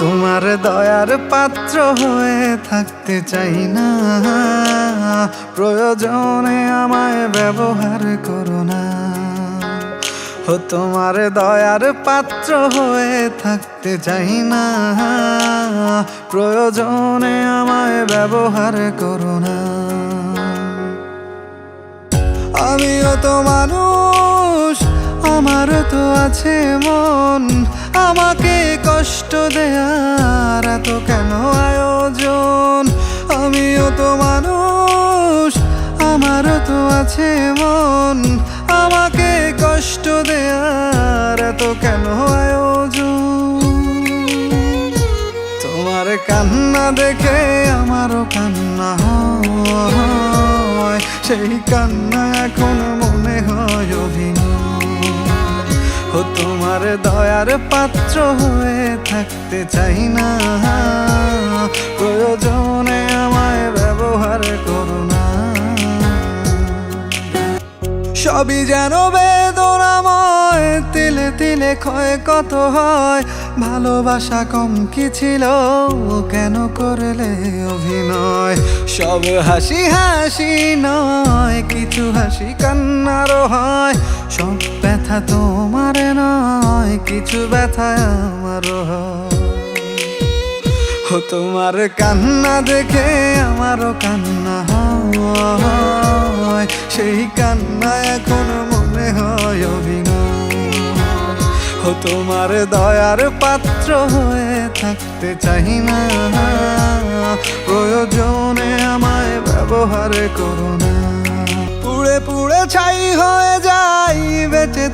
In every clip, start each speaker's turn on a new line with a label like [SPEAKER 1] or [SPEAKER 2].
[SPEAKER 1] তোমার দয়ার পাত্র হয়ে থাকতে চাই না। প্রয়োজনে আমায় ব্যবহার করো না। ও তোমার দয়ার পাত্র হয়ে থাকতে চাই না। প্রয়োজনে আমায় ব্যবহার করো না। আমিও তো মানুষ, আমারও তো আছে মন। আমাকে কষ্ট দেয়ার এত কেন আয়োজন? আমিও তো মানুষ, আমারও তো আছে মন। আমাকে কষ্ট দেয়ার এত কেন আয়োজন? তোমার কান্না দেখে আমারও কান্না হয়। সেই কান্না এখন মনে হয় ও তোমার দয়ার পাত্র হয়ে থাকতে চাই না। প্রয়োজনে আমায় ব্যবহার করো না। সবই যেন বেদনাময়, তিলে তিলে ক্ষয় কত হয়। ভালোবাসা কম কি ছিল, কেন করলে অভিনয়? সব হাসি হাসি নয়, কিছু হাসি কান্নারও হয়। সব ব্যথা তোমার নয়, কিছু ব্যথা আমার ও তোমার কান্না দেখে আমারও কান্না হয়। সেই কান্না এখন মনে হয় অভিনয়। ও তোমার দয়ার পাত্র হয়ে থাকতে চাই না। প্রয়োজনে আমায় ব্যবহার করো না। পুড়ে পুড়ে ছাই হয়ে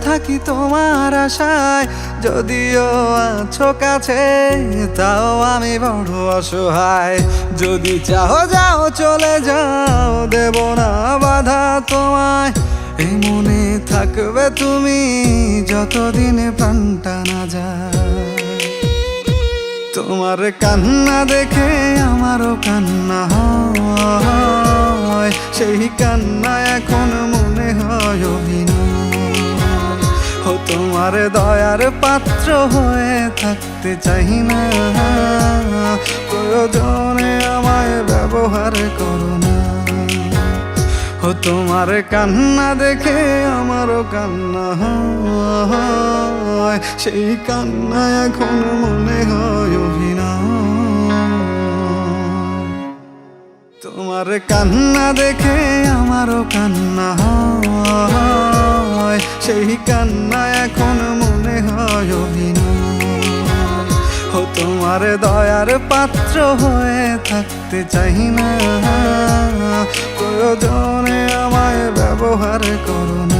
[SPEAKER 1] থাকি তোমার আশায়। যদিও আছো কাছে, তাও আমি বড় অসহায়। যদি চাও, যাও, চলে যাও, দেব না বাধা তোমায়। এই মনে থাকবে তুমি যতদিন প্রাণটা না যায়। তোমার কান্না দেখে আমারও কান্না হয়। সেই কান্না তোমার দয়ার পাত্র হয়ে থাকতে চাই না। প্রয়োজনে আমায় ব্যবহার করো না। ও তোমার কান্না দেখে আমারও কান্না হয়। সেই কান্না এখন মনে হয় তোমার কান্না দেখে আমারও কান্না হয়। সেই কান্না এখন মনে হয় ও তোমার দয়ার পাত্র হয়ে থাকতে চাই না। প্রয়োজনে আমায় ব্যবহার করো না।